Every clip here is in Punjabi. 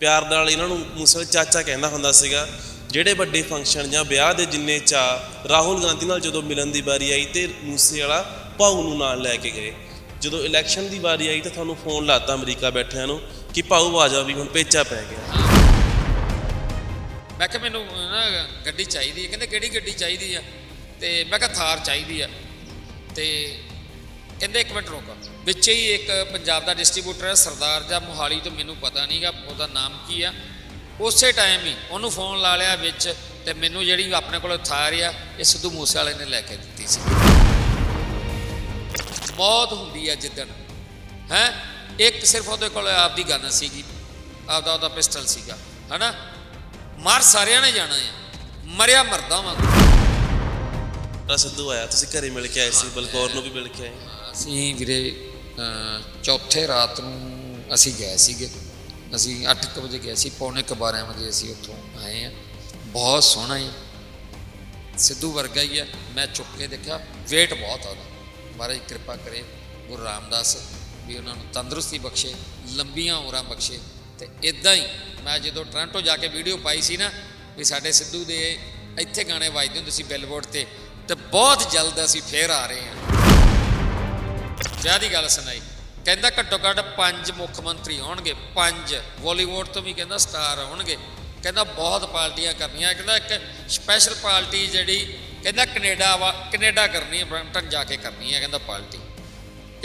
ਪਿਆਰ ਨਾਲ ਇਹਨਾਂ ਨੂੰ ਮੂਸੇ ਚਾਚਾ ਕਹਿੰਦਾ ਹੁੰਦਾ ਸੀਗਾ, ਜਿਹੜੇ ਵੱਡੇ ਫੰਕਸ਼ਨ ਜਾਂ ਵਿਆਹ ਦੇ ਜਿੰਨੇ ਚਾ ਰਾਹੁਲ ਗਾਂਧੀ ਨਾਲ ਜਦੋਂ ਮਿਲਣ ਦੀ ਵਾਰੀ ਆਈ ਤੇ ਮੂਸੇ ਵਾਲਾ ਭਾਊ ਨੂੰ ਨਾਲ ਲੈ ਕੇ ਗਏ। ਜਦੋਂ ਇਲੈਕਸ਼ਨ ਦੀ ਵਾਰੀ ਆਈ ਤਾਂ ਤੁਹਾਨੂੰ ਫੋਨ ਲਾਤਾ ਅਮਰੀਕਾ ਬੈਠਿਆਂ ਨੂੰ ਕਿ ਭਾਊ ਆ ਜਾ ਵੀ ਹੁਣ ਪੇਚਾ ਪੈ ਗਿਆ। ਮੈਂ ਕਿਹਾ ਮੈਨੂੰ ਨਾ ਗੱਡੀ ਚਾਹੀਦੀ ਹੈ। ਕਹਿੰਦੇ ਕਿਹੜੀ ਗੱਡੀ ਚਾਹੀਦੀ ਆ? ਤੇ ਮੈਂ ਕਿਹਾ ਥਾਰ ਚਾਹੀਦੀ ਆ। ਤੇ ਕਹਿੰਦੇ ਇੱਕ ਮਿੰਟ ਰੁਕ। ਵਿੱਚ ਹੀ ਇੱਕ ਪੰਜਾਬ ਦਾ ਡਿਸਟ੍ਰੀਬਿਊਟਰ ਹੈ ਸਰਦਾਰ ਜਾਂ ਮੋਹਾਲੀ ਤੋਂ ਮੈਨੂੰ ਪਤਾ ਨਹੀਂਗਾ ਉਹਦਾ ਨਾਮ ਕੀ ਆ। ਉਸੇ ਟਾਈਮ ਹੀ ਉਹਨੂੰ ਫੋਨ ਲਾ ਲਿਆ ਵਿੱਚ ਤੇ ਮੈਨੂੰ ਜਿਹੜੀ ਆਪਣੇ ਕੋਲ ਥਾਰ ਆ ਇਹ ਸਿੱਧੂ ਮੂਸੇ ਵਾਲੇ ਨੇ ਲੈ ਕੇ ਦਿੱਤੀ ਸੀ। ਮੌਤ ਹੁੰਦੀ ਆ ਜਿੱਦਣ ਹੈ? ਇੱਕ ਸਿਰਫ ਉਹਦੇ ਕੋਲ ਆਪਦੀ ਗਨ ਸੀਗੀ ਆਪਦਾ ਉਹਦਾ ਪਿਸਟਲ ਸੀਗਾ ਹਨਾ? ਮਰ ਸਾਰਿਆਂ ਨੇ ਜਾਣਾ ਆ। ਮਰਿਆ ਮਰਦਾ ਵਾਂ ਤਾਂ ਸਿੱਧੂ ਆਇਆ ਤੁਸੀਂ ਘਰੇ ਮਿਲ ਕੇ ਆਏ ਸੀ ਬਲਕੌਰ ਨੂੰ ਵੀ ਮਿਲ ਕੇ ਆਏ। ਅਸੀਂ ਵੀਰੇ ਚੌਥੇ ਰਾਤ ਨੂੰ ਅਸੀਂ ਗਏ ਸੀਗੇ। ਅਸੀਂ 8:00 ਵਜੇ ਗਏ ਸੀ, ਪੌਣੇ ਕੁ 12 ਵਜੇ ਅਸੀਂ ਉੱਥੋਂ ਆਏ ਆ ਬਹੁਤ ਸੋਹਣਾ ਹੈ। ਸਿੱਧੂ ਵਰਗਾ ਹੀ ਹੈ। ਮੈਂ ਚੁੱਕ ਕੇ ਦੇਖਿਆ, weight ਬਹੁਤ ਆ ਉਹਦਾ। ਮਹਾਰਾਜ ਕਿਰਪਾ ਕਰੇ, ਗੁਰੂ ਰਾਮਦਾਸ ਵੀ ਉਹਨਾਂ ਨੂੰ ਤੰਦਰੁਸਤੀ ਬਖਸ਼ੇ, ਲੰਬੀਆਂ ਉਮਰਾਂ ਬਖਸ਼ੇ। ਤੇ ਇਦਾਂ ਹੀ ਮੈਂ ਜਦੋਂ ਟੋਰਾਂਟੋ ਜਾ ਕੇ ਵੀਡੀਓ ਪਾਈ ਸੀ ਨਾ, ਵੀ ਸਾਡੇ ਸਿੱਧੂ ਦੇ ਇੱਥੇ ਗਾਣੇ ਵੱਜਦੇ ਹੁੰਦੇ ਸੀ ਬਿਲਬੋਰਡ ਤੇ ਤੇ ਬਹੁਤ ਜਲਦ ਅਸੀਂ ਫੇਰ ਆ ਰਹੇ ਹਾਂ। ਵਿਆਹ ਦੀ ਗੱਲ ਸੁਣਾਈ। ਕਹਿੰਦਾ ਘੱਟੋ ਘੱਟ ਪੰਜ ਮੁੱਖ ਮੰਤਰੀ ਹੋਣਗੇ ਪੰਜ। ਬਾਲੀਵੁੱਡ ਤੋਂ ਵੀ ਕਹਿੰਦਾ ਸਟਾਰ ਆਉਣਗੇ। ਕਹਿੰਦਾ ਬਹੁਤ ਪਾਰਟੀਆਂ ਕਰਨੀਆਂ। ਕਹਿੰਦਾ ਇੱਕ ਸਪੈਸ਼ਲ ਪਾਰਟੀ ਜਿਹੜੀ, ਕਹਿੰਦਾ ਕੈਨੇਡਾ ਵਾ, ਕੈਨੇਡਾ ਕਰਨੀ ਹੈ ਬ੍ਰੈਂਟਨ ਜਾ ਕੇ ਕਰਨੀ ਹੈ, ਕਹਿੰਦਾ ਪਾਰਟੀ।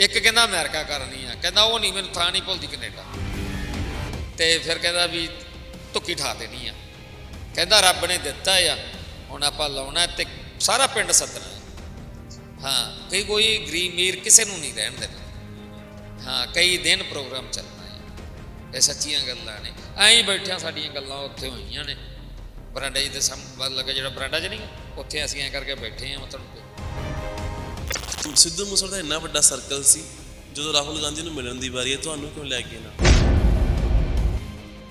ਇੱਕ ਕਹਿੰਦਾ ਅਮਰੀਕਾ ਕਰਨੀ ਆ। ਕਹਿੰਦਾ ਉਹ ਨਹੀਂ, ਮੈਨੂੰ ਥਾਂ ਨਹੀਂ ਭੁੱਲਦੀ ਕੈਨੇਡਾ। ਤੇ ਫਿਰ ਕਹਿੰਦਾ ਵੀ ਧੁੱਕੀ ਠਾ ਦੇਣੀ ਆ। ਕਹਿੰਦਾ ਰੱਬ ਨੇ ਦਿੱਤਾ ਆ, ਹੁਣ ਆਪਾਂ ਲਾਉਣਾ ਤੇ ਸਾਰਾ ਪਿੰਡ ਸੱਦਣਾ। ਹਾਂ, ਕਈ ਕੋਈ ਗਰੀਬ ਮੀਰ ਕਿਸੇ ਨੂੰ ਨਹੀਂ ਰਹਿਣ ਦੇਣਾ ਹਾਂ, ਕਈ ਦਿਨ ਪ੍ਰੋਗਰਾਮ ਚੱਲਣਾ ਹੈ। ਇਹ ਸੱਚੀਆਂ ਗੱਲਾਂ ਨੇ। ਐਂ ਹੀ ਬੈਠਿਆਂ ਸਾਡੀਆਂ ਗੱਲਾਂ ਉੱਥੇ ਹੋਈਆਂ ਨੇ। ਬਰਾਂਡਾ ਜੀ ਦੇ ਸਾਹਮਣੇ ਲੱਗਾ ਜਿਹੜਾ ਬਰਾਂਡਾ ਚ ਨਹੀਂ, ਉੱਥੇ ਅਸੀਂ ਐਂ ਕਰਕੇ ਬੈਠੇ ਹਾਂ ਮਤਲਬ ਸਿੱਧੂ ਮੂਸੇ ਦਾ ਇੰਨਾ ਵੱਡਾ ਸਰਕਲ ਸੀ, ਜਦੋਂ ਰਾਹੁਲ ਗਾਂਧੀ ਨੂੰ ਮਿਲਣ ਦੀ ਵਾਰੀ ਹੈ, ਤੁਹਾਨੂੰ ਕਿਉਂ ਲੈ ਕੇ ਨਾ?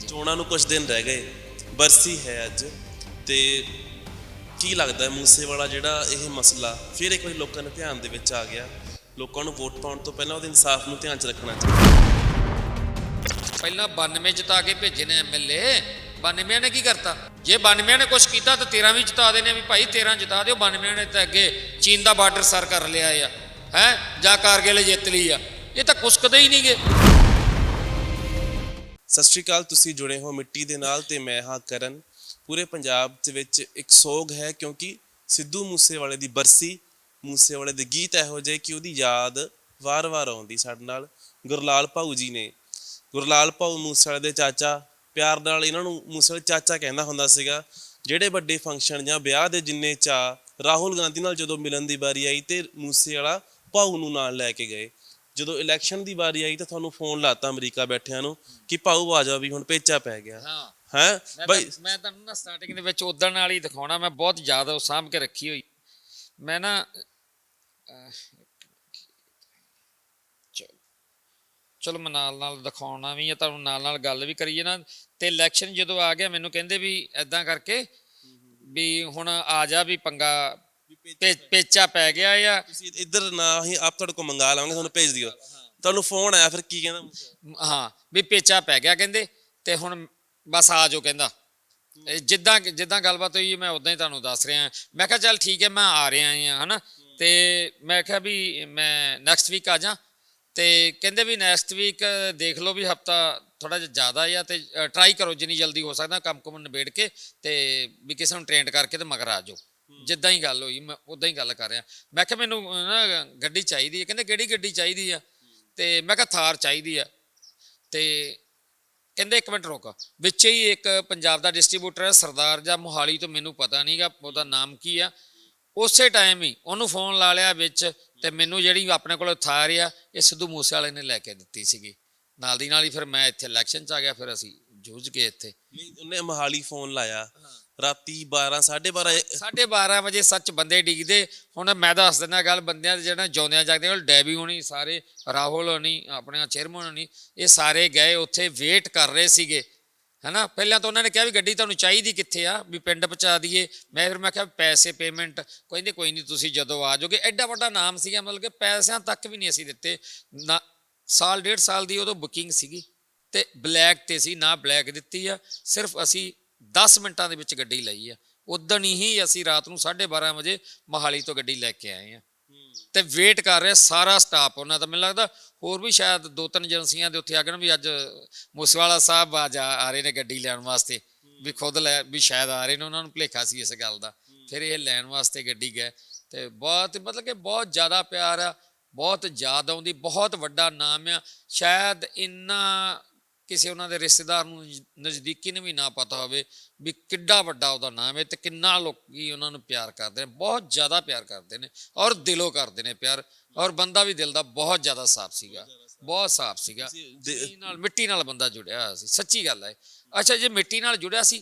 ਚੋਣਾਂ ਨੂੰ ਕੁਝ ਦਿਨ ਰਹਿ ਗਏ, ਬਰਸੀ ਹੈ ਅੱਜ, ਤੇ ਕੀ ਲੱਗਦਾ ਮੂਸੇ ਵਾਲਾ ਜਿਹੜਾ ਇਹ ਮਸਲਾ? ਫਿਰ ਇੱਕ ਵਾਰੀ ਲੋਕਾਂ ਦੇ ਧਿਆਨ ਦੇ ਵਿੱਚ ਆ ਗਿਆ। ਲੋਕਾਂ ਨੂੰ ਵੋਟ ਪਾਉਣ ਤੋਂ ਪਹਿਲਾਂ ਉਹਦੇ ਇਨਸਾਫ ਨੂੰ ਧਿਆਨ 'ਚ ਰੱਖਣਾ ਚਾਹੀਦਾ। ਪਹਿਲਾਂ 92 ਜਿਤਾ ਕੇ ਭੇਜੇ ਨੇ ਐਮਐਲਏ 92 ਨੇ ਕੀ ਕਰਤਾ? ਜੇ 92 ਨੇ ਕੁਝ ਕੀਤਾ ਤਾਂ 13 ਵੀ ਜਿਤਾ ਦੇਣੇ ਵੀ ਭਾਈ 13 ਜਿਤਾ ਦਿਓ। 92 ਨੇ ਤਾਂ ਅੱਗੇ ਚੀਨ ਦਾ ਬਾਰਡਰ ਸਰ ਕਰ ਲਿਆ ਆ। ਹੈ? ਜਾਂ ਕਾਰਗਿਲ ਜਿੱਤ ਲਈ ਆ। ਇਹ ਤਾਂ ਕੁਛ ਕਦੇ ਹੀ ਨਹੀਂਗੇ। ਸਤਿ ਸ਼੍ਰੀ ਅਕਾਲ ਤੁਸੀਂ ਜੁੜੇ ਹੋ ਮਿੱਟੀ ਦੇ ਨਾਲ ਤੇ ਮੈਂ ਹਾਂ ਕਰਨ। ਪੂਰੇ ਪੰਜਾਬ ਦੇ ਵਿੱਚ ਇੱਕ ਸੋਗ ਹੈ ਕਿਉਂਕਿ ਸਿੱਧੂ ਮੂਸੇਵਾਲੇ ਦੀ ਬਰਸੀ, ਮੂਸੇਵਾਲੇ ਦੇ ਗੀਤ ਇਹੋ ਜਿਹੇ ਕਿ ਉਹਦੀ ਯਾਦ ਵਾਰ-ਵਾਰ ਆਉਂਦੀ ਸਾਡੇ ਨਾਲ। ਗੁਰਲਾਲ ਭਾਊ ਜੀ ਨੇ। ਗੁਰਲਾਲ ਭਾਊ ਮੂਸੇਵਾਲੇ ਦੇ ਚਾਚਾ, ਪਿਆਰ ਨਾਲ ਇਹਨਾਂ ਨੂੰ ਮੂਸੇਵਾਲੇ ਚਾਚਾ ਕਹਿੰਦਾ ਹੁੰਦਾ ਸੀਗਾ, ਜਿਹੜੇ ਵੱਡੇ ਫੰਕਸ਼ਨ ਜਾਂ ਵਿਆਹ ਦੇ ਜਿੰਨੇ ਚਾ ਰਾਹੁਲ ਗਾਂਧੀ ਨਾਲ ਜਦੋਂ ਮਿਲਣ ਦੀ ਵਾਰੀ ਆਈ ਤੇ ਮੂਸੇਵਾਲਾ ਭਾਊ ਨੂੰ ਨਾਲ ਲੈ ਕੇ ਗਏ। ਜਦੋਂ ਇਲੈਕਸ਼ਨ ਦੀ ਵਾਰੀ ਆਈ ਤਾਂ ਤੁਹਾਨੂੰ ਫੋਨ ਲਾਤਾ ਅਮਰੀਕਾ ਬੈਠਿਆਂ ਨੂੰ ਕਿ ਭਾਊ ਆ ਜਾ ਵੀ ਹੁਣ ਪੇਚਾ ਪੈ ਗਿਆ। ਹਾਂ? ਬਈ ਤਾਂ- ਮੈਂ ਤੁਹਾਨੂੰ ਨਾ ਸਟਾਰਟਿੰਗ ਦੇ ਵਿੱਚ ਉਦੋਂ ਨਾਲ ਹੀ ਦਿਖਾਉਣਾ ਮੈਂ ਬਹੁਤ ਜ਼ਿਆਦਾ ਉਹ ਸਾਂਭ ਕੇ ਰੱਖੀ ਹੋਈ। ਮੈਂ ਨਾ ਚਲੋ। ਮੈਂ ਨਾਲ ਨਾਲ ਦਿਖਾਉਣਾ ਵੀ ਹੈ ਤੁਹਾਨੂੰ ਨਾਲ ਨਾਲ ਗੱਲ ਵੀ ਕਰੀਏ ਨਾ। ਤੇ ਇਲੈਕਸ਼ਨ ਜਦੋਂ ਆ ਗਿਆ ਮੈਨੂੰ ਕਹਿੰਦੇ ਵੀ ਐਦਾਂ ਕਰਕੇ ਵੀ ਹੁਣ ਆ ਜਾ ਵੀ ਪੰਗਾ ਪੇ- ਪੇਚਾ ਪੈ ਗਿਆ ਆ। ਤੁਸੀਂ ਇੱਧਰ ਨਾ ਹੀ ਆਪ ਤੁਹਾਡੇ ਕੋਲ ਮੰਗਾ ਲਾਵਾਂਗੇ ਤੁਹਾਨੂੰ ਭੇਜ ਦਿਓ। ਤੁਹਾਨੂੰ ਫੋਨ ਆਇਆ ਫਿਰ ਕੀ ਕਹਿੰਦਾ ਹਾਂ ਵੀ ਪੇਚਾ ਪੈ ਗਿਆ ਕਹਿੰਦੇ। ਤੇ ਹੁਣ ਬਸ ਆ ਜਾਓ ਕਹਿੰਦਾ। ਇਹ ਜਿੱਦਾਂ ਜਿੱਦਾਂ ਗੱਲਬਾਤ ਹੋਈ ਮੈਂ ਉਦਾਂ ਹੀ ਤੁਹਾਨੂੰ ਦੱਸ ਰਿਹਾ। ਮੈਂ ਕਿਹਾ ਚੱਲ ਠੀਕ ਹੈ ਮੈਂ ਆ ਰਿਹਾ ਹਾਂ ਹਨਾ? ਤੇ ਮੈਂ ਕਿਹਾ ਵੀ ਮੈਂ ਨੈਕਸਟ ਵੀਕ ਆ ਜਾ ਤੇ ਕਹਿੰਦੇ ਵੀ ਨੈਕਸਟ ਵੀਕ ਦੇਖ ਲਓ ਵੀ ਹਫਤਾ ਥੋੜਾ ਜਿਹਾ ਜ਼ਿਆਦਾ ਆ ਤੇ ਟਰਾਈ ਕਰੋ ਜਿੰਨੀ ਜਲਦੀ ਹੋ ਸਕਦਾ ਕੰਮ ਕੁਮ ਨਿਬੇੜ ਕੇ ਤੇ ਵੀ ਕਿਸੇ ਨੂੰ ਟ੍ਰੇਨਡ ਕਰਕੇ ਤੇ ਮਗਰ ਆ ਜਾਓ। ਜਿੱਦਾਂ ਹੀ ਗੱਲ ਹੋਈ ਮੈਂ ਉਦਾਂ ਹੀ ਗੱਲ ਕਰ ਰਿਹਾ। ਮੈਂ ਕਿਹਾ ਮੈਨੂੰ ਨਾ ਗੱਡੀ ਚਾਹੀਦੀ ਹੈ। ਕਹਿੰਦੇ ਕਿਹੜੀ ਗੱਡੀ ਚਾਹੀਦੀ ਆ? ਤੇ ਮੈਂ ਕਿਹਾ ਥਾਰ ਚਾਹੀਦੀ ਆ। ਤੇ ਕਹਿੰਦੇ ਇੱਕ ਮਿੰਟ ਰੁਕ। ਵਿੱਚ ਹੀ ਇੱਕ ਪੰਜਾਬ ਦਾ ਡਿਸਟ੍ਰੀਬਿਊਟਰ ਹੈ ਸਰਦਾਰ ਜਾਂ ਮੋਹਾਲੀ ਤੋਂ ਮੈਨੂੰ ਪਤਾ ਨਹੀਂਗਾ ਉਹਦਾ ਨਾਮ ਕੀ ਆ। ਉਸੇ ਟਾਈਮ ਹੀ ਉਹਨੂੰ ਫੋਨ ਲਾ ਲਿਆ ਵਿੱਚ ਤੇ ਮੈਨੂੰ ਜਿਹੜੀ ਆਪਣੇ ਕੋਲ ਥਾਰ ਆ ਇਹ ਸਿੱਧੂ ਮੂਸੇ ਵਾਲੇ ਨੇ ਲੈ ਕੇ ਦਿੱਤੀ ਸੀਗੀ। ਨਾਲ ਦੀ ਨਾਲ ਹੀ ਫਿਰ ਮੈਂ ਇੱਥੇ ਇਲੈਕਸ਼ਨ 'ਚ ਆ ਗਿਆ ਫਿਰ ਅਸੀਂ ਜੂਝ ਗਏ ਇੱਥੇ। ਨਹੀਂ ਉਹਨੇ ਮਹਾਲੀ ਫੋਨ ਲਾਇਆ। ਰਾਤੀ 12 12:30 ਸਾਢੇ 12 ਵਜੇ ਸੱਚ ਬੰਦੇ ਡਿੱਗਦੇ। ਹੁਣ ਮੈਂ ਦੱਸ ਦਿੰਦਾ ਗੱਲ, ਬੰਦਿਆਂ ਦੇ ਜਿਹੜਾ ਜਿਉਂਦਿਆਂ ਜਾਗਦੇ ਕੋਲ ਡੈਬੀ ਹੋਣੀ, ਸਾਰੇ ਰਾਹੁਲ ਹੋਣੀ ਆਪਣੇ ਚੇਅਰਮੈਨ ਹੋਣੀ, ਇਹ ਸਾਰੇ ਗਏ ਉੱਥੇ ਵੇਟ ਕਰ ਰਹੇ ਸੀਗੇ। ਹਨਾ? ਪਹਿਲਾਂ ਤਾਂ ਉਹਨਾਂ ਨੇ ਕਿਹਾ ਵੀ ਗੱਡੀ ਤੁਹਾਨੂੰ ਚਾਹੀਦੀ ਕਿੱਥੇ ਆ? ਵੀ ਪਿੰਡ ਪਹੁੰਚਾ ਦਈਏ। ਮੈਂ ਫਿਰ ਮੈਂ ਕਿਹਾ ਪੈਸੇ ਪੇਮੈਂਟ ਕਹਿੰਦੇ ਕੋਈ ਨਹੀਂ, ਤੁਸੀਂ ਜਦੋਂ ਆ ਜਾਓਗੇ। ਐਡਾ ਵੱਡਾ ਨਾਮ ਸੀਗਾ, ਮਤਲਬ ਕਿ ਪੈਸਿਆਂ ਤੱਕ ਵੀ ਨਹੀਂ ਅਸੀਂ ਦਿੱਤੇ। ਨਾ, ਸਾਲ, ਡੇਢ ਸਾਲ ਦੀ ਉਦੋਂ ਬੁਕਿੰਗ ਸੀਗੀ। ਤੇ ਬਲੈਕ ਤੇ ਸੀ, ਨਾ ਬਲੈਕ ਦਿੱਤੀ ਆ। ਸਿਰਫ ਅਸੀਂ 10 ਮਿੰਟਾਂ ਦੇ ਵਿੱਚ ਗੱਡੀ ਲਈ ਆ। ਉਦਣ ਹੀ ਅਸੀਂ ਰਾਤ ਨੂੰ 12:30 ਵਜੇ ਮਹਾਲੀ ਤੋਂ ਗੱਡੀ ਲੈ ਕੇ ਆਏ ਆ। ਤੇ ਵੇਟ ਕਰ ਰਿਹਾ ਸਾਰਾ ਸਟਾਫ ਉਹਨਾਂ ਦਾ। ਮੈਨੂੰ ਲੱਗਦਾ ਹੋਰ ਵੀ ਸ਼ਾਇਦ ਦੋ ਤਿੰਨ ਏਜੰਸੀਆਂ ਦੇ ਉੱਥੇ ਆ ਗਏ ਵੀ ਅੱਜ ਮੂਸੇਵਾਲਾ ਸਾਹਿਬ ਆ ਜਾ ਆ ਰਹੇ ਨੇ ਗੱਡੀ ਲੈਣ ਵਾਸਤੇ। ਵੀ ਖੁਦ ਲੈ ਵੀ ਸ਼ਾਇਦ ਆ ਰਹੇ ਨੇ, ਉਹਨਾਂ ਨੂੰ ਭੁਲੇਖਾ ਸੀ ਇਸ ਗੱਲ ਦਾ। ਫਿਰ ਇਹ ਲੈਣ ਵਾਸਤੇ ਗੱਡੀ ਗਏ। ਤੇ ਬਹੁਤ ਮਤਲਬ ਕਿ ਬਹੁਤ ਜ਼ਿਆਦਾ ਪਿਆਰ ਆ, ਬਹੁਤ ਯਾਦ ਆਉਂਦੀ, ਬਹੁਤ ਵੱਡਾ ਨਾਮ ਆ। ਸ਼ਾਇਦ ਇੰਨਾ ਕਿਸੇ ਉਹਨਾਂ ਦੇ ਰਿਸ਼ਤੇਦਾਰ ਨੂੰ ਨਜ਼- ਨਜ਼ਦੀਕੀ ਨੂੰ ਵੀ ਨਾ ਪਤਾ ਹੋਵੇ ਵੀ ਕਿੱਡਾ ਵੱਡਾ ਉਹਦਾ ਨਾਮ ਹੈ ਤੇ ਕਿੰਨਾ ਲੋਕੀ ਉਹਨਾਂ ਨੂੰ ਪਿਆਰ ਕਰਦੇ ਨੇ ਬਹੁਤ ਜ਼ਿਆਦਾ ਪਿਆਰ ਕਰਦੇ ਨੇ ਔਰ ਦਿਲੋਂ ਕਰਦੇ ਨੇ ਪਿਆਰ ਔਰ ਬੰਦਾ ਵੀ ਦਿਲ ਦਾ ਬਹੁਤ ਜ਼ਿਆਦਾ ਸਾਫ਼ ਸੀਗਾ ਬਹੁਤ ਸਾਫ਼। ਸੀਗਾ। ਨਾਲ ਮਿੱਟੀ ਨਾਲ ਬੰਦਾ ਜੁੜਿਆ ਹੋਇਆ ਸੀ ਸੱਚੀ ਗੱਲ ਹੈ। ਅੱਛਾ ਜੇ ਮਿੱਟੀ ਨਾਲ ਜੁੜਿਆ ਸੀ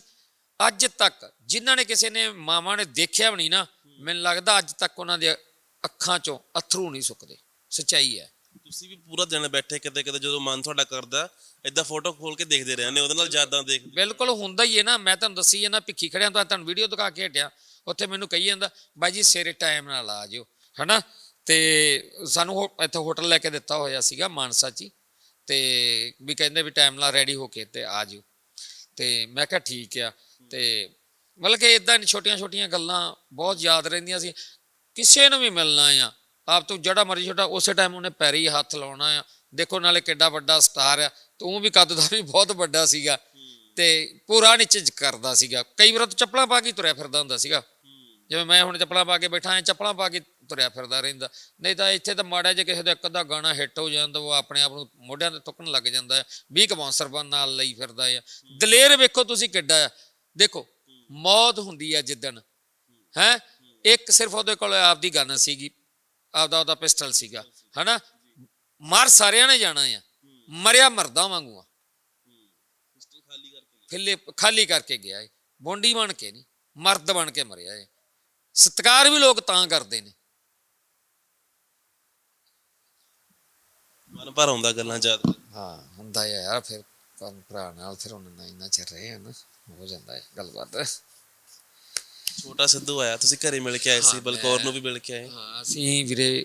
ਅੱਜ ਤੱਕ ਜਿਨ੍ਹਾਂ ਨੇ ਕਿਸੇ ਨੇ ਮਾਵਾਂ ਨੇ ਦੇਖਿਆ ਵੀ ਨਹੀਂ ਨਾ ਮੈਨੂੰ ਲੱਗਦਾ ਅੱਜ ਤੱਕ ਉਹਨਾਂ ਦੇ ਅੱਖਾਂ ਚੋਂ ਅਥਰੂ ਨਹੀਂ ਸੁੱਕਦੇ ਸੱਚਾਈ ਹੈ। ਤੁਸੀਂ ਵੀ ਪੂਰਾ ਦਿਨ ਬੈਠੇ ਕਿਤੇ ਕਿਤੇ ਜਦੋਂ ਮਨ ਤੁਹਾਡਾ ਕਰਦਾ, ਏਦਾਂ ਫੋਟੋ ਖੋਲ ਕੇ ਦੇਖਦੇ ਰਹਿੰਦੇ ਉਹਦੇ ਨਾਲ ਯਾਦਾਂ ਦੇਖ ਬਿਲਕੁਲ ਹੁੰਦਾ ਹੀ ਹੈ ਨਾ, ਮੈਂ ਤੁਹਾਨੂੰ ਦੱਸੀ ਹੈ ਨਾ, ਭਿੱਖੀ ਖੜਿਆ ਤਾਂ ਤੁਹਾਨੂੰ ਵੀਡੀਓ ਦਿਖਾ ਕੇ ਹਟਿਆ, ਉੱਥੇ ਮੈਨੂੰ ਕਹੀ ਜਾਂਦਾ, ਬਾਈ ਜੀ, ਸਵੇਰੇ ਟਾਈਮ ਨਾਲ ਆ ਜਿਓ ਹਨਾ? ਤੇ ਸਾਨੂੰ ਹੋ- ਇੱਥੇ ਹੋਟਲ ਲੈ ਕੇ ਦਿੱਤਾ ਹੋਇਆ ਸੀਗਾ ਮਾਨਸਾ 'ਚ ਹੀ, ਤੇ ਵੀ ਕਹਿੰਦੇ ਵੀ ਟਾਈਮ ਨਾਲ ਰੈਡੀ ਹੋ ਕੇ ਤੇ ਆ ਜਿਓ। ਤੇ ਮੈਂ ਕਿਹਾ ਠੀਕ ਆ, ਤੇ ਮਤਲਬ ਕਿ ਇਦਾਂ ਛੋਟੀਆਂ ਛੋਟੀਆਂ ਗੱਲਾਂ ਬਹੁਤ ਯਾਦ ਰਹਿੰਦੀਆਂ ਸੀ। ਕਿਸੇ ਨੂੰ ਵੀ ਮਿਲਣਾ ਆ ਆਪ ਤੋਂ ਜਿਹੜਾ ਮਰਜ਼ੀ ਛੋਟਾ ਉਸੇ ਟਾਈਮ ਉਹਨੇ ਪੈਰੀ ਹੱਥ ਲਾਉਣਾ ਆ। ਦੇਖੋ ਨਾਲੇ ਕਿੱਡਾ ਵੱਡਾ ਸਟਾਰ ਆ। ਤੂੰ ਵੀ ਕੱਦ ਦਾ ਵੀ ਬਹੁਤ ਵੱਡਾ ਸੀਗਾ ਤੇ ਪੂਰਾ ਨਿਚਜ ਕਰਦਾ ਸੀਗਾ। ਕਈ ਵਾਰ ਤਾਂ ਚੱਪਲਾਂ ਪਾ ਕੇ ਤੁਰਿਆ ਫਿਰਦਾ ਹੁੰਦਾ ਸੀਗਾ। ਜਿਵੇਂ ਮੈਂ ਹੁਣ ਚੱਪਲਾਂ ਪਾ ਕੇ ਬੈਠਾ ਐ ਚੱਪਲਾਂ ਪਾ ਕੇ ਤੁਰਿਆ ਫਿਰਦਾ ਰਹਿੰਦਾ। ਨਹੀਂ ਤਾਂ ਇੱਥੇ ਤਾਂ ਮਾੜਾ ਜਿਹਾ ਕਿਸੇ ਦਾ ਇੱਕ ਅੱਧਾ ਗਾਣਾ ਹਿੱਟ ਹੋ ਜਾਂਦਾ ਉਹ ਆਪਣੇ ਆਪ ਨੂੰ ਮੋਢਿਆਂ ਤੇ ਤੁੱਕਣ ਲੱਗ ਜਾਂਦਾ ਹੈ 20 ਕਬੌਂਸਰ ਬਨ ਨਾਲ ਲਈ ਫਿਰਦਾ ਹੈ। ਦਲੇਰ ਵੇਖੋ ਤੁਸੀਂ ਕਿੱਡਾ ਆ। ਦੇਖੋ ਮੌਤ ਹੁੰਦੀ ਹੈ ਜਿੱਦਣ। ਹੈ? ਇੱਕ ਸਿਰਫ ਉਹਦੇ ਕੋਲ ਆਪਦੀ ਗਨ ਸੀਗੀ। ਆਪਦਾ ਉਹਦਾ ਪਿਸਟਲ ਸੀਗਾ ਹਨਾ? ਮਰ ਸਾਰਿਆਂ ਨੇ ਜਾਣਾ ਆ। ਮਰਿਆ ਮਰਦਾ ਵਾਂਗੂ ਆ। ਫਿੱਲੇ ਖਾਲੀ ਕਰਕੇ ਗਿਆ ਏ। ਬੋਂਡੀ ਬਣ ਕੇ ਨਹੀਂ ਮਰਦ ਬਣ ਕੇ ਮਰਿਆ ਏ। ਸਤਿਕਾਰ ਵੀ ਲੋਕ ਤਾਂ ਕਰਦੇ ਨੇ। ਮਨ ਭਰ ਆਉਂਦਾ ਗੱਲਾਂ ਯਾਦ ਹਾਂ ਹੁੰਦਾ ਯਾਰ ਫਿਰ ਭਰਾ ਨਾਲ ਫਿਰ ਉਹਨਾਂ ਨਾਲ ਇੰਨਾ ਚਿਰ ਰਹੇ ਆ ਨਾ ਹੋ ਜਾਂਦਾ ਹੈ ਗੱਲਬਾਤ। ਛੋਟਾ ਸਿੱਧੂ ਆਇਆ ਤੁਸੀਂ ਘਰੇ ਮਿਲ ਕੇ ਆਏ ਸੀ ਬਲਕੌਰ ਨੂੰ ਵੀ ਮਿਲ ਕੇ ਆਏ। ਹਾਂ ਅਸੀਂ ਵੀਰੇ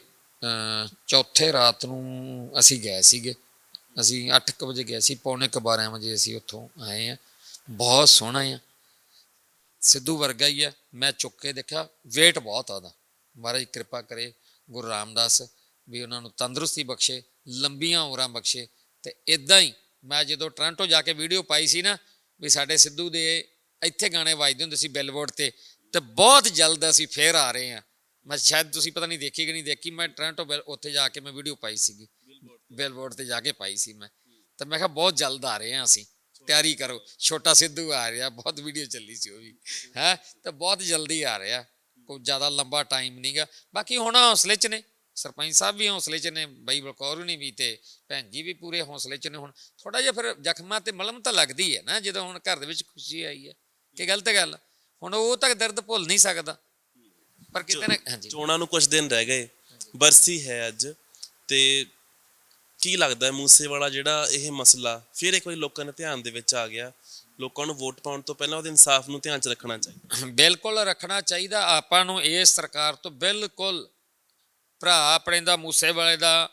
ਚੌਥੇ ਰਾਤ ਨੂੰ ਅਸੀਂ ਗਏ ਸੀਗੇ। ਅਸੀਂ 8:00 ਵਜੇ ਗਏ ਸੀ ਪੌਣੇ ਕੁ 12 ਵਜੇ ਅਸੀਂ ਉੱਥੋਂ ਆਏ ਆ ਬਹੁਤ ਸੋਹਣਾ ਆ। ਸਿੱਧੂ ਵਰਗਾ ਹੀ ਆ। ਮੈਂ ਚੁੱਕ ਕੇ ਦੇਖਿਆ weight ਬਹੁਤ ਆ ਉਹਦਾ। ਮਹਾਰਾਜ ਕਿਰਪਾ ਕਰੇ ਗੁਰੂ ਰਾਮਦਾਸ ਵੀ ਉਹਨਾਂ ਨੂੰ ਤੰਦਰੁਸਤੀ ਬਖਸ਼ੇ ਲੰਬੀਆਂ ਉਮਰਾਂ ਬਖਸ਼ੇ। ਤੇ ਇਦਾਂ ਹੀ ਮੈਂ ਜਦੋਂ ਟੋਰਾਂਟੋ ਜਾ ਕੇ ਵੀਡੀਓ ਪਾਈ ਸੀ ਨਾ ਵੀ ਸਾਡੇ ਸਿੱਧੂ ਦੇ ਇੱਥੇ ਗਾਣੇ ਵੱਜਦੇ ਹੁੰਦੇ ਸੀ ਬਿਲਬੋਰਡ ਤੇ ਤੇ ਬਹੁਤ ਜਲਦ ਅਸੀਂ ਫੇਰ ਆ ਰਹੇ ਹਾਂ। ਮੈਂ ਸ਼ਾਇਦ ਤੁਸੀਂ ਪਤਾ ਨਹੀਂ ਦੇਖੀ ਕਿ ਨਹੀਂ ਦੇਖੀ ਮੈਂ ਟੋਰਾਂਟੋ ਬਿਲ- ਉੱਥੇ ਜਾ ਕੇ ਮੈਂ ਵੀਡੀਓ ਪਾਈ ਸੀਗੀ। ਬਿਲਬੋਰਡ ਤੇ। ਜਾ ਕੇ ਪਾਈ ਸੀ ਮੈਂ। ਤਾਂ ਮੈਂ ਕਿਹਾ ਬਹੁਤ ਜਲਦ ਆ ਰਹੇ ਹਾਂ ਅਸੀਂ। ਤਿਆਰੀ ਕਰੋ। ਛੋਟਾ ਸਿੱਧੂ ਆ ਰਿਹਾ ਬਹੁਤ ਵੀਡੀਓ ਚੱਲੀ ਸੀ ਉਹ ਵੀ। ਹੈ? ਤਾਂ ਬਹੁਤ ਜਲਦੀ ਆ ਰਿਹਾ। ਕੋਈ ਜ਼ਿਆਦਾ ਲੰਬਾ ਟਾਈਮ ਨਹੀਂਗਾ ਬਾਕੀ ਹੁਣ ਹੌਸਲੇ 'ਚ ਨੇ। ਸਰਪੰਚ ਸਾਹਿਬ ਵੀ ਹੌਸਲੇ 'ਚ ਨੇ ਬਈ ਬਲਕੌਰ ਨਹੀਂ ਵੀ ਤੇ ਭੈਣ ਜੀ ਵੀ ਪੂਰੇ ਹੌਸਲੇ 'ਚ ਨੇ ਹੁਣ। ਥੋੜਾ ਜਿਹਾ ਫਿਰ ਜ਼ਖਮਾਂ ਤੇ ਮਲਮ ਤਾਂ ਲੱਗਦੀ ਹੈ ਨਾ ਜਦੋਂ ਹੁਣ ਘਰ ਦੇ ਵਿੱਚ ਖੁਸ਼ੀ ਆਈ ਹੈ। ਕਿ ਗਲਤ ਗੱਲ? ਹੁਣ ਉਹ ਤੱਕ ਦਰਦ ਭੁੱਲ ਨਹੀਂ ਸਕਦਾ। ਪਰ ਕਿਤੇ ਨਾ ਹਾਂਜੀ। ਚੋਣਾਂ ਨੂੰ ਕੁਝ ਦਿਨ ਰਹਿ ਗਏ। ਬਰਸੀ ਹੈ ਅੱਜ। ਤੇ ਕੀ ਲੱਗਦਾ ਹੈ ਮੂਸੇਵਾਲਾ ਜਿਹੜਾ ਇਹ ਮਸਲਾ ਫਿਰ ਇੱਕ ਵਾਰੀ ਲੋਕਾਂ ਦੇ ਧਿਆਨ ਦੇ ਵਿੱਚ ਆ ਗਿਆ। ਲੋਕਾਂ ਨੂੰ ਵੋਟ ਪਾਉਣ ਤੋਂ ਪਹਿਲਾਂ ਉਹਦੇ ਇਨਸਾਫ ਨੂੰ ਧਿਆਨ 'ਚ ਰੱਖਣਾ ਚਾਹੀਦਾ। ਬਿਲਕੁਲ ਰੱਖਣਾ ਚਾਹੀਦਾ। ਆਪਾਂ ਨੂੰ ਇਸ ਸਰਕਾਰ ਤੋਂ ਬਿਲਕੁਲ ਭਰਾ ਆਪਣੇ ਦਾ ਮੂਸੇ ਵਾਲੇ ਦਾ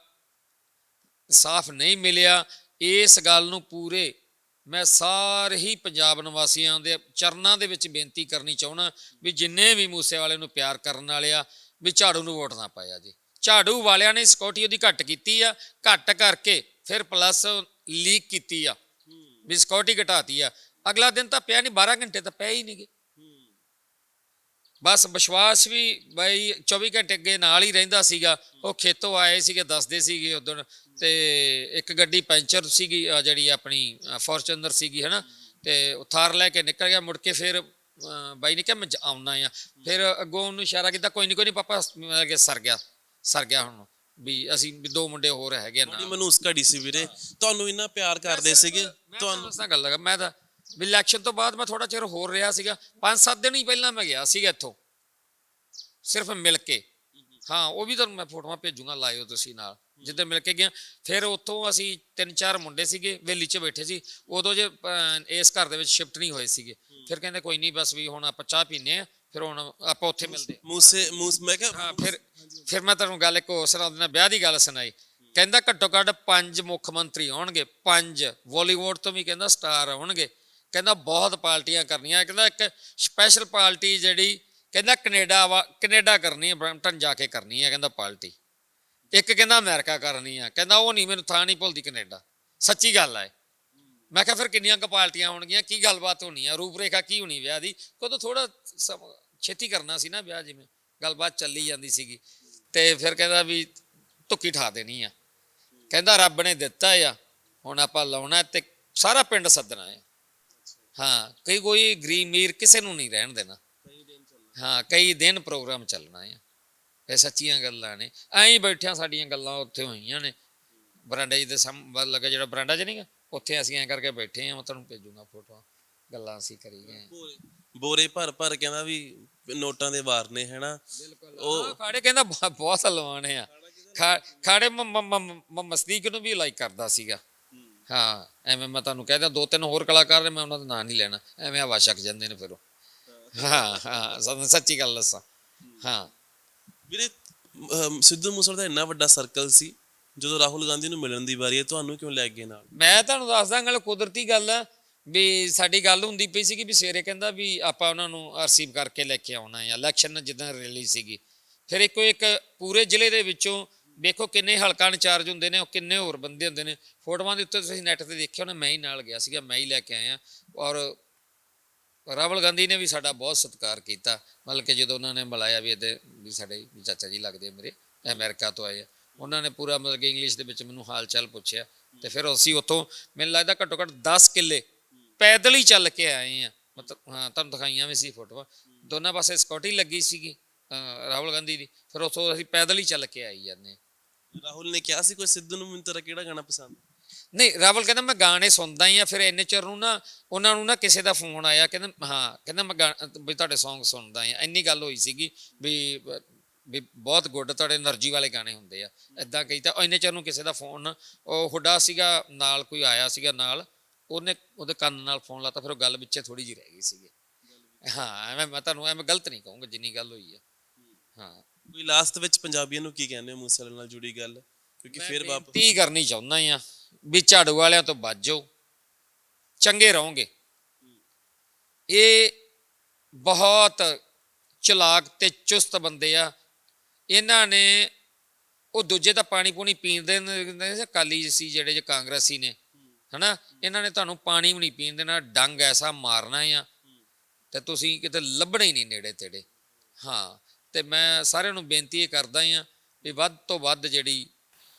ਸਾਫ਼ ਨਹੀਂ ਮਿਲਿਆ। ਇਸ ਗੱਲ ਨੂੰ ਪੂਰੇ ਮੈਂ ਸਾਰੇ ਹੀ ਪੰਜਾਬ ਨਿਵਾਸੀਆਂ ਦੇ ਚਰਨਾਂ ਦੇ ਵਿੱਚ ਬੇਨਤੀ ਕਰਨੀ ਚਾਹੁੰਦਾ ਵੀ ਜਿੰਨੇ ਵੀ ਮੂਸੇ ਵਾਲੇ ਨੂੰ ਪਿਆਰ ਕਰਨ ਵਾਲੇ ਆ, ਵੀ ਝਾੜੂ ਨੂੰ ਵੋਟ ਨਾ ਪਾਇਆ ਜੀ। ਝਾੜੂ ਵਾਲਿਆਂ ਨੇ ਸਿਕਿਉਰਿਟੀ ਉਹਦੀ ਘੱਟ ਕੀਤੀ ਆ, ਘੱਟ ਕਰਕੇ ਫਿਰ ਪਲੱਸ ਲੀਕ ਕੀਤੀ ਆ, ਵੀ ਸਿਕਿਉਰਿਟੀ ਘਟਾਤੀ ਆ। ਅਗਲਾ ਦਿਨ ਤਾਂ ਪਿਆ ਨਹੀਂ 12 ਘੰਟੇ ਤਾਂ ਪਿਆ ਹੀ ਨਹੀਂਗੇ ਬਸ ਵਿਸ਼ਵਾਸ ਵੀ ਬਈ 24 ਘੰਟੇ ਅੱਗੇ ਨਾਲ ਹੀ ਰਹਿੰਦਾ ਸੀਗਾ। ਉਹ ਖੇਤੋਂ ਆਏ ਸੀਗੇ ਦੱਸਦੇ ਸੀਗੇ ਉਦੋਂ ਤੇ ਇੱਕ ਗੱਡੀ ਪੈਂਚਰ ਸੀਗੀ ਜਿਹੜੀ ਆਪਣੀ ਫੋਰਚੂਨਰ ਸੀਗੀ ਹਨਾ ਤੇ ਉਹ ਥਾਰ ਲੈ ਕੇ ਨਿਕਲ ਗਿਆ ਮੁੜ ਕੇ ਫਿਰ ਬਾਈ ਨੇ ਕਿਹਾ ਮੈਂ ਆਉਣਾ ਆ। ਫਿਰ ਅੱਗੋਂ ਉਹਨੂੰ ਇਸ਼ਾਰਾ ਕੀਤਾ ਕੋਈ ਨਹੀਂ ਕੋਈ ਨਹੀਂ ਪਾਪਾ ਮੈਂ ਸਰ ਗਿਆ ਸਰ ਗਿਆ ਹੁਣ ਵੀ ਅਸੀਂ ਵੀ ਦੋ ਮੁੰਡੇ ਹੋਰ ਹੈਗੇ ਬੜੀ ਨਾਲ। ਮਨੂਸ ਘੜੀ ਸੀ ਵੀਰੇ। ਤੁਹਾਨੂੰ ਇੰਨਾ ਪਿਆਰ ਕਰਦੇ ਸੀਗੇ? ਤੁਹਾਨੂੰ ਗੱਲ ਲਗਾ ਮੈਂ ਤਾਂ ਵੀ ਇਲੈਕਸ਼ਨ ਤੋਂ ਬਾਅਦ ਮੈਂ ਥੋੜਾ ਚਿਰ ਹੋਰ ਰਿਹਾ ਸੀਗਾ। 5-7 ਦਿਨ ਹੀ ਪਹਿਲਾਂ ਮੈਂ ਗਿਆ ਸੀਗਾ ਇੱਥੋਂ। ਸਿਰਫ ਮਿਲ ਕੇ। ਹਾਂ ਉਹ ਵੀ ਤੁਹਾਨੂੰ ਮੈਂ ਫੋਟੋਆਂ ਭੇਜੂਗਾ ਲਾਇਓ ਤੁਸੀਂ ਨਾਲ। ਜਿੱਦਾਂ ਮਿਲ ਕੇ ਗਿਆ। ਫਿਰ ਉੱਥੋਂ ਅਸੀਂ ਤਿੰਨ ਚਾਰ ਮੁੰਡੇ ਸੀਗੇ ਵੇਲੀ 'ਚ ਬੈਠੇ ਸੀ। ਉਦੋਂ ਜੇ ਇਸ ਘਰ ਦੇ ਵਿੱਚ ਸ਼ਿਫਟ ਨਹੀਂ ਹੋਏ ਸੀਗੇ। ਫਿਰ ਕਹਿੰਦੇ ਕੋਈ ਨਹੀਂ ਬਸ ਵੀ ਹੁਣ ਆਪਾਂ ਚਾਹ ਪੀਨੇ ਆ ਫਿਰ ਹੁਣ ਆਪਾਂ ਉੱਥੇ ਮਿਲਦੇ ਮੂਸੇ ਮੂਸ ਮੈਂ ਕਿਹਾ ਹਾਂ ਫਿਰ ਫਿਰ ਮੈਂ ਤੁਹਾਨੂੰ ਗੱਲ ਇੱਕ ਉਸ ਤਰ੍ਹਾਂ ਦੀ ਨਾ ਵਿਆਹ ਦੀ ਗੱਲ ਸੁਣਾਈ। ਕਹਿੰਦਾ ਘੱਟੋ ਘੱਟ ਪੰਜ ਮੁੱਖ ਮੰਤਰੀ ਆਉਣਗੇ ਪੰਜ। ਬਾਲੀਵੁੱਡ ਤੋਂ ਵੀ ਕਹਿੰਦਾ ਸਟਾਰ ਆਉਣਗੇ। ਕਹਿੰਦਾ ਬਹੁਤ ਪਾਰਟੀਆਂ ਕਰਨੀਆਂ, ਕਹਿੰਦਾ ਇੱਕ ਸਪੈਸ਼ਲ ਪਾਰਟੀ ਜਿਹੜੀ, ਕਹਿੰਦਾ ਕੈਨੇਡਾ ਵਾ, ਕੈਨੇਡਾ ਕਰਨੀ ਹੈ, ਬ੍ਰੈਂਪਟਨ ਜਾ ਕੇ ਕਰਨੀ ਹੈ, ਕਹਿੰਦਾ ਪਾਰਟੀ। ਇੱਕ ਕਹਿੰਦਾ ਅਮਰੀਕਾ ਕਰਨੀ ਆ, ਕਹਿੰਦਾ ਉਹ ਨਹੀਂ, ਮੈਨੂੰ ਥਾਂ ਨਹੀਂ ਭੁੱਲਦੀ ਕੈਨੇਡਾ। ਸੱਚੀ ਗੱਲ ਹੈ। ਮੈਂ ਕਿਹਾ ਫਿਰ ਕਿੰਨੀਆਂ ਕੁ ਪਾਰਟੀਆਂ ਹੋਣਗੀਆਂ, ਕੀ ਗੱਲਬਾਤ ਹੋਣੀ ਆ, ਰੂਪਰੇਖਾ ਕੀ ਹੋਣੀ ਵਿਆਹ ਦੀ? ਕਦੋਂ ਥੋੜਾ ਛੇਤੀ ਕਰਨਾ ਸੀ ਨਾ ਵਿਆਹ ਜਿਵੇਂ, ਗੱਲਬਾਤ ਚੱਲੀ ਜਾਂਦੀ ਸੀਗੀ। ਤੇ ਫਿਰ ਕਹਿੰਦਾ ਵੀ ਧੁੱਕੀ ਠਾ ਦੇਣੀ ਆ। ਕਹਿੰਦਾ ਰੱਬ ਨੇ ਦਿੱਤਾ ਆ, ਹੁਣ ਆਪਾਂ ਲਾਉਣਾ ਤੇ ਸਾਰਾ ਪਿੰਡ ਸੱਦਣਾ ਹੈ ਹਾਂ ਕਈ ਕੋਈ ਗਰੀਬ ਮੀਰ ਕਿਸੇ ਨੂੰ ਨਹੀਂ ਰਹਿਣ ਦੇਣਾ। ਹਾਂ ਕਈ ਦਿਨ ਪ੍ਰੋਗਰਾਮ ਚੱਲਣਾ ਹੈ ਇਹ ਸੱਚੀਆਂ ਗੱਲਾਂ ਨੇ। ਐਂ ਬੈਠਿਆਂ ਸਾਡੀਆਂ ਗੱਲਾਂ ਉੱਥੇ ਹੋਈਆਂ ਨੇ। ਬਰਾਂਡਾ ਜੀ ਦੇ ਸਾਹਮਣੇ ਲੱਗਾ ਜਿਹੜਾ ਬਰਾਂਡਾ 'ਚ ਨਹੀਂਗਾ ਉੱਥੇ ਅਸੀਂ ਐਂ ਕਰਕੇ ਬੈਠੇ ਆ ਮੈਂ ਤੁਹਾਨੂੰ ਭੇਜੂਗਾ ਫੋਟੋ ਗੱਲਾਂ ਅਸੀਂ ਕਰੀ ਗਏ। ਬੋਰੇ ਭਰ ਭਰ ਕਹਿੰਦਾ ਵੀ ਨੋਟਾਂ ਦੇ ਵਾਰ ਨੇ ਹੈਨਾ? ਉਹ ਖਾੜੇ ਕਹਿੰਦਾ ਬਹੁਤ ਲਵਾਣੇ ਆ। ਖਾੜੇ ਮਸਦੀਕ ਨੂੰ ਵੀ ਲਾਈਕ ਕਰਦਾ ਸੀਗਾ। ਹਾਂ ਐਵੇਂ ਮੈਂ ਤੁਹਾਨੂੰ ਕਹਿੰਦਾ ਦੋ ਤਿੰਨ ਹੋਰ ਕਲਾਕਾਰ ਨੇ ਮੈਂ ਉਹਨਾਂ ਦਾ ਨਾਂ ਨਹੀਂ ਲੈਣਾ। ਐਵੇਂ ਹਵਾ ਛਕ ਜਾਂਦੇ ਨੇ ਫਿਰ ਉਹ। ਹਾਂ ਹਾਂ ਸਾਨੂੰ ਸੱਚੀ ਗੱਲ ਦੱਸਾਂ। ਹਾਂ। ਵੀਰੇ ਅਮ, ਸਿੱਧੂ ਮੂਸੇਵਾਲੇ ਦਾ ਇੰਨਾ ਵੱਡਾ ਸਰਕਲ ਸੀ ਜਦੋਂ ਰਾਹੁਲ ਗਾਂਧੀ ਨੂੰ ਮਿਲਣ ਦੀ ਵਾਰੀ ਹੈ ਤੁਹਾਨੂੰ ਕਿਉਂ ਲੈ ਗਏ ਨਾਲ? ਮੈਂ ਤੁਹਾਨੂੰ ਦੱਸਦਾ ਗੱਲ ਕੁਦਰਤੀ ਗੱਲ ਆ ਵੀ ਸਾਡੀ ਗੱਲ ਹੁੰਦੀ ਪਈ ਸੀਗੀ ਵੀ ਸਵੇਰੇ ਕਹਿੰਦਾ ਵੀ ਆਪਾਂ ਉਹਨਾਂ ਨੂੰ ਰਿਸੀਵ ਕਰਕੇ ਲੈ ਕੇ ਆਉਣਾ ਹੈ ਇਲੈਕਸ਼ਨ ਜਿੱਦਾਂ ਰੈਲੀ ਸੀਗੀ। ਫਿਰ ਇੱਕੋ ਇੱਕ ਪੂਰੇ ਜ਼ਿਲ੍ਹੇ ਦੇ ਵਿੱਚੋਂ ਵੇਖੋ ਕਿੰਨੇ ਹਲਕਾ ਇੰਚਾਰਜ ਹੁੰਦੇ ਨੇ, ਉਹ ਕਿੰਨੇ ਹੋਰ ਬੰਦੇ ਹੁੰਦੇ ਨੇ। ਫੋਟੋਆਂ ਦੇ ਉੱਤੇ ਤੁਸੀਂ ਨੈੱਟ ਤੇ ਦੇਖਿਆ ਹੋਣਾ, ਮੈਂ ਹੀ ਨਾਲ ਗਿਆ ਸੀਗਾ, ਮੈਂ ਹੀ ਲੈ ਕੇ ਆਇਆ। ਔਰ ਰਾਹੁਲ ਗਾਂਧੀ ਨੇ ਵੀ ਸਾਡਾ ਬਹੁਤ ਸਤਿਕਾਰ ਕੀਤਾ। ਮਤਲਬ ਕਿ ਜਦੋਂ ਉਹਨਾਂ ਨੇ ਬੁਲਾਇਆ ਵੀ ਇਹਦੇ ਵੀ ਸਾਡੇ ਚਾਚਾ ਜੀ ਲੱਗਦੇ ਆ ਮੇਰੇ ਇਹ ਅਮਰੀਕਾ ਤੋਂ ਆਏ ਆ। ਉਹਨਾਂ ਨੇ ਪੂਰਾ ਮਤਲਬ ਕਿ ਇੰਗਲਿਸ਼ ਦੇ ਵਿੱਚ ਮੈਨੂੰ ਹਾਲ ਚਾਲ ਪੁੱਛਿਆ। ਤੇ ਫਿਰ ਅਸੀਂ ਉੱਥੋਂ, ਮੈਨੂੰ ਲੱਗਦਾ ਘੱਟੋ ਘੱਟ 10 ਕਿੱਲੇ ਪੈਦਲ ਹੀ ਚੱਲ ਕੇ ਆਏ ਆ। ਮਤਲਬ, ਹਾਂ, ਤੁਹਾਨੂੰ ਦਿਖਾਈਆਂ ਵੀ ਸੀ ਫੋਟੋਆਂ। ਦੋਨਾਂ ਪਾਸੇ ਸਕਿਉਰਟੀ ਲੱਗੀ ਸੀਗੀ ਰਾਹੁਲ ਗਾਂਧੀ ਦੀ। ਫਿਰ ਉੱਥੋਂ ਅਸੀਂ ਪੈਦਲ ਹੀ ਚੱਲ ਕੇ ਆਈ ਜਾਂਦੇ ਰਾਹੁਲ ਨੇ ਕਿਹਾ ਸੀ ਕੋਈ ਸਿੱਧੂ ਨੂੰ ਮੈਨੂੰ ਤੇਰਾ ਕਿਹੜਾ ਗਾਣਾ ਪਸੰਦ ਨਹੀਂ ਰਾਵਲ ਕਹਿੰਦਾ ਮੈਂ ਗਾਣੇ ਸੁਣਦਾ ਹੀ ਆ ਫਿਰ ਇੰਨੇ ਚਿਰ ਨੂੰ ਨਾ ਉਹਨਾਂ ਨੂੰ ਨਾ ਕਿਸੇ ਦਾ ਫੋਨ ਆਇਆ ਕਹਿੰਦਾ ਹਾਂ ਕਹਿੰਦਾ ਮੈਂ ਵੀ ਤੁਹਾਡੇ Song ਸੁਣਦਾ ਆ ਇੰਨੀ ਗੱਲ ਹੋਈ ਸੀਗੀ ਵੀ ਵੀ ਬਹੁਤ ਗੁੱਡ ਤੁਹਾਡੇ એનર્ਜੀ ਵਾਲੇ ਗਾਣੇ ਹੁੰਦੇ ਆ ਇਦਾਂ ਕਹੀ ਤਾਂ ਇੰਨੇ ਚਿਰ ਨੂੰ ਕਿਸੇ ਦਾ ਫੋਨ ਉਹ ਹੁੱਡਾ ਸੀਗਾ ਨਾਲ ਕੋਈ ਆਇਆ ਸੀਗਾ ਨਾਲ ਉਹਨੇ ਉਹਦੇ ਕੰਨ ਨਾਲ ਫੋਨ ਲਾਤਾ ਫਿਰ ਉਹ ਗੱਲ ਵਿੱਚੇ ਥੋੜੀ ਜਿਹੀ ਰਹਿ ਗਈ ਸੀਗੀ ਹਾਂ ਐਵੇਂ ਮੈਂ ਤੁਹਾਨੂੰ ਐਵੇਂ ਗਲਤ ਨਹੀਂ ਕਹੂੰਗਾ ਜਿੰਨੀ ਗੱਲ ਹੋਈ ਆ ਹਾਂ ਕੋਈ ਲਾਸਟ ਵਿੱਚ ਪੰਜਾਬੀਆਂ ਨੂੰ ਕੀ ਕਹਿੰਦੇ ਹੋ ਮੂਸੇਵਾਲੇ ਨਾਲ ਜੁੜੀ ਗੱਲ? ਕਿਉਂਕਿ ਫਿਰ ਵਾਪਸ ਬੇਨਤੀ ਕਰਨੀ ਚਾਹੁੰਦਾ ਆ ਵੀ ਝਾੜੂ ਵਾਲਿਆਂ ਤੋਂ ਬਚ ਜਾਓ ਚੰਗੇ ਰਹੋਗੇ। ਇਹ ਬਹੁਤ ਚਲਾਕ ਤੇ ਚੁਸਤ ਬੰਦੇ ਆ। ਇਹਨਾਂ ਨੇ ਉਹ ਦੂਜੇ ਤਾਂ ਪਾਣੀ ਪੂਣੀ ਪੀਂਦੇ ਨੇ ਅਕਾਲੀ ਸੀ ਜਿਹੜੇ ਜੇ ਕਾਂਗਰਸੀ ਨੇ ਹਨਾ? ਇਹਨਾਂ ਨੇ ਤੁਹਾਨੂੰ ਪਾਣੀ ਵੀ ਨਹੀਂ ਪੀਣ ਦੇਣਾ ਡੰਗ ਐਸਾ ਮਾਰਨਾ ਆ। ਤੇ ਤੁਸੀਂ ਕਿਤੇ ਲੱਭਣੇ ਹੀ ਨਹੀਂ ਨੇੜੇ ਤੇੜੇ। ਹਾਂ। ਤੇ ਮੈਂ ਸਾਰਿਆਂ ਨੂੰ ਬੇਨਤੀ ਇਹ ਕਰਦਾ ਆ ਵੀ ਵੱਧ ਤੋਂ ਵੱਧ ਜਿਹੜੀ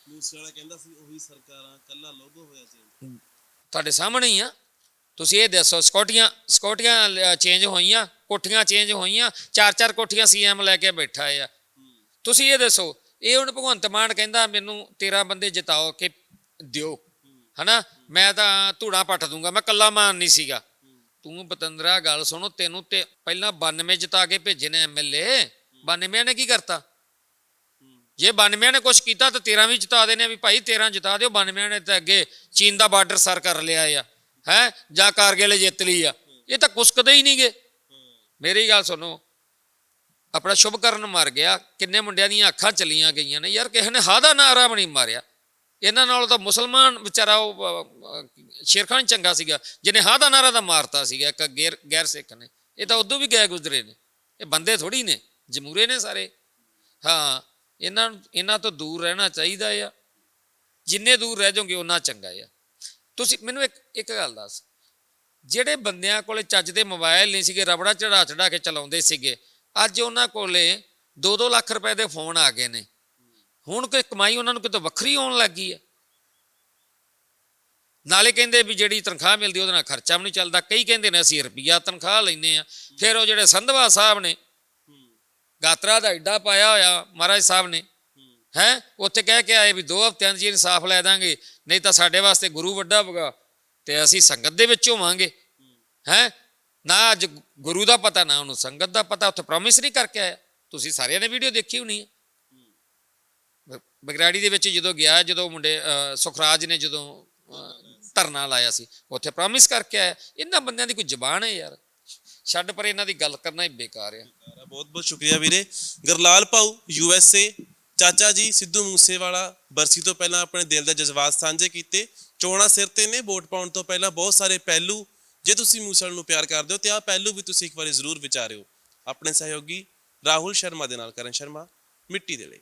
ਮੂਸੇਵਾਲਾ ਕਹਿੰਦਾ ਸੀ ਉਹੀ ਸਰਕਾਰਾਂ ਕੱਲਾ ਲੋਗੋ ਹੋਇਆ ਸੀ ਤੁਹਾਡੇ ਸਾਹਮਣੇ ਹੀ ਆ। ਤੁਸੀਂ ਇਹ ਦੱਸੋ ਸਕਿਉਰਟੀਆਂ ਸਕਿਉਰਟੀਆਂ ਚੇਂਜ ਹੋਈਆਂ ਕੋਠੀਆਂ ਚੇਂਜ ਹੋਈਆਂ ਚਾਰ ਚਾਰ ਕੋਠੀਆਂ ਸੀਐਮ ਲੈ ਕੇ ਬੈਠਾ ਆ। ਤੁਸੀਂ ਇਹ ਦੱਸੋ ਇਹ ਹੁਣ ਭਗਵੰਤ ਮਾਨ ਕਹਿੰਦਾ ਮੈਨੂੰ 13 ਬੰਦੇ ਜਿਤਾਓ ਕਿ ਦਿਓ। ਹਨਾ? ਮੈਂ ਤਾਂ ਧੂੜਾ ਪੱਟ ਦੂੰਗਾ ਮੈਂ ਕੱਲਾ ਮਾਨ ਨਹੀਂ ਸੀਗਾ। ਤੂੰ ਪਤੰਦਰਾ ਗੱਲ ਸੁਣੋ ਤੈਨੂੰ ਤੇ ਪਹਿਲਾਂ 92 ਜਿਤਾ ਕੇ ਭੇਜੇ ਨੇ ਐਮਐਲਏ 92 ਨੇ ਕੀ ਕਰਤਾ? ਜੇ 92 ਨੇ ਕੁਝ ਕੀਤਾ ਤਾਂ 13 ਵੀ ਜਿਤਾ ਦੇਣੇ ਵੀ ਭਾਈ 13 ਜਿਤਾ ਦਿਓ 92 ਨੇ ਤਾਂ ਅੱਗੇ ਚੀਨ ਦਾ ਬਾਰਡਰ ਸਰ ਕਰ ਲਿਆ ਆ ਹੈ? ਜਾਂ ਕਾਰਗਿਲ ਜਿੱਤ ਲਈ ਆ। ਇਹ ਤਾਂ ਕੁਛ ਕਦੇ ਹੀ ਨਹੀਂਗੇ। ਮੇਰੀ ਗੱਲ ਸੁਣੋ ਆਪਣਾ ਸ਼ੁਭਕਰਨ ਮਰ ਗਿਆ ਕਿੰਨੇ ਮੁੰਡਿਆਂ ਦੀਆਂ ਅੱਖਾਂ ਚਲੀਆਂ ਗਈਆਂ ਨੇ ਯਾਰ ਕਿਸੇ ਨੇ ਹਾਂ ਦਾ ਨਾਰਾ ਨਹੀਂ ਮਾਰਿਆ। ਇਹਨਾਂ ਨਾਲ ਤਾਂ ਮੁਸਲਮਾਨ ਵਿਚਾਰਾ ਉਹ ਅਹ, ਅਹ, ਸ਼ੇਰ ਖਾਨ ਚੰਗਾ ਸੀਗਾ ਜਿਹਨੇ ਹਾਂ ਦਾ ਨਾਰਾ ਤਾਂ ਮਾਰਤਾ ਸੀਗਾ ਇੱਕ ਗੈਰ ਗੈਰ ਸਿੱਖ ਨੇ। ਇਹ ਤਾਂ ਉਦੋਂ ਵੀ ਗਏ ਗੁਜ਼ਰੇ ਨੇ। ਇਹ ਬੰਦੇ ਥੋੜੀ ਨੇ। ਜਮੂਰੇ ਨੇ ਸਾਰੇ। ਹਾਂ, ਇਹਨਾਂ ਇਹਨਾਂ ਤੋਂ ਦੂਰ ਰਹਿਣਾ ਚਾਹੀਦਾ ਆ। ਜਿੰਨੇ ਦੂਰ ਰਹਿ ਜਾਓਗੇ ਉਹਨਾਂ ਚੰਗਾ ਆ। ਤੁਸੀਂ, ਮੈਨੂੰ ਇੱਕ ਇੱਕ ਗੱਲ ਦੱਸ। ਜਿਹੜੇ ਬੰਦਿਆਂ ਕੋਲੇ ਚੱਜ ਦੇ ਮੋਬਾਈਲ ਨਹੀਂ ਸੀਗੇ, ਰਬੜਾ ਚੜਾ ਚੜਾ ਕੇ ਚਲਾਉਂਦੇ ਸੀਗੇ, ਅੱਜ ਉਹਨਾਂ ਕੋਲੇ 2-2 ਲੱਖ ਰੁਪਏ ਦੇ ਫੋਨ ਆ ਗਏ ਨੇ। ਹੁਣ ਕੋਈ ਕਮਾਈ ਉਹਨਾਂ ਨੂੰ ਕਿਤੇ ਵੱਖਰੀ ਆਉਣ ਲੱਗੀ ਆ। ਨਾਲੇ ਕਹਿੰਦੇ ਵੀ ਜਿਹੜੀ ਤਨਖਾਹ ਮਿਲਦੀ, ਉਹਦੇ ਨਾਲ ਖਰਚਾ ਵੀ ਨਹੀਂ ਚੱਲਦਾ। ਕਈ ਕਹਿੰਦੇ ਨੇ, ਅਸੀਂ ਰੁਪਈਆ ਤਨਖਾਹ ਲੈਨੇ ਆ। ਫਿਰ ਉਹ ਜਿਹੜੇ ਸੰਧਵਾ ਸਾਹਿਬ ਨੇ ਗਾਤਰਾ ਦਾ ਐਡਾ ਪਾਇਆ ਹੋਇਆ ਮਹਾਰਾਜ ਸਾਹਿਬ ਨੇ। ਹੈ। ਉੱਥੇ ਕਹਿ ਕੇ ਆਏ ਵੀ ਦੋ ਹਫ਼ਤਿਆਂ 'ਚ ਇਨਸਾਫ ਲੈ ਦਾਂਗੇ ਨਹੀਂ ਤਾਂ ਸਾਡੇ ਵਾਸਤੇ ਗੁਰੂ ਵੱਡਾ ਹੋਗਾ ਤੇ ਅਸੀਂ ਸੰਗਤ ਦੇ ਵਿੱਚ ਹੋਵਾਂਗੇ। ਹੈ। ਨਾ ਅੱਜ ਗੁਰੂ ਦਾ ਪਤਾ ਨਾ ਉਹਨੂੰ ਸੰਗਤ ਦਾ ਪਤਾ ਉੱਥੇ ਪ੍ਰੋਮਿਸ ਨਹੀਂ ਕਰਕੇ ਆਇਆ। ਤੁਸੀਂ ਸਾਰਿਆਂ ਨੇ ਵੀਡੀਓ ਦੇਖੀ ਹੋਣੀ ਹੈ। ਬਗਰਾੜੀ ਦੇ ਵਿੱਚ ਜਦੋਂ ਗਿਆ ਜਦੋਂ ਮੁੰਡੇ ਸੁਖਰਾਜ ਨੇ ਜਦੋਂ ਧਰਨਾ ਲਾਇਆ ਸੀ ਉੱਥੇ ਪ੍ਰੋਮਿਸ ਕਰਕੇ ਆਇਆ। ਇਹਨਾਂ ਬੰਦਿਆਂ ਦੀ ਕੋਈ ਜ਼ਬਾਨ ਹੈ ਯਾਰ। ਛੱਡ ਪਰ ਇਹਨਾਂ ਦੀ ਗੱਲ ਕਰਨਾ ਹੀ ਬੇਕਾਰ ਆ। ਬਹੁਤ ਬਹੁਤ ਸ਼ੁਕਰੀਆ ਵੀਰੇ। ਗਰਲਾਲ ਪਾਉ ਯੂ ਐਸ ਏ, ਚਾਚਾ ਜੀ, ਸਿੱਧੂ ਮੂਸੇਵਾਲਾ, ਬਰਸੀ ਤੋਂ ਪਹਿਲਾਂ ਆਪਣੇ ਦਿਲ ਦੇ ਜਜ਼ਬਾਤ ਸਾਂਝੇ ਕੀਤੇ। ਚੋਣਾਂ ਸਿਰ ਤੇ ਨੇ ਵੋਟ ਪਾਉਣ ਤੋਂ ਪਹਿਲਾਂ ਬਹੁਤ ਸਾਰੇ ਪਹਿਲੂ, ਜੇ ਤੁਸੀਂ ਮੂਸੇਵਾਲੇ ਨੂੰ ਪਿਆਰ ਕਰਦੇ ਹੋ ਤੇ ਆਹ ਪਹਿਲੂ ਵੀ ਤੁਸੀਂ ਇੱਕ ਵਾਰੀ ਜ਼ਰੂਰ ਵਿਚਾਰਿਓ। ਆਪਣੇ ਸਹਿਯੋਗੀ ਰਾਹੁਲ ਸ਼ਰਮਾ ਦੇ ਨਾਲ ਕਰਨ ਸ਼ਰਮਾ, ਮਿੱਟੀ ਦੇ ਲਈ।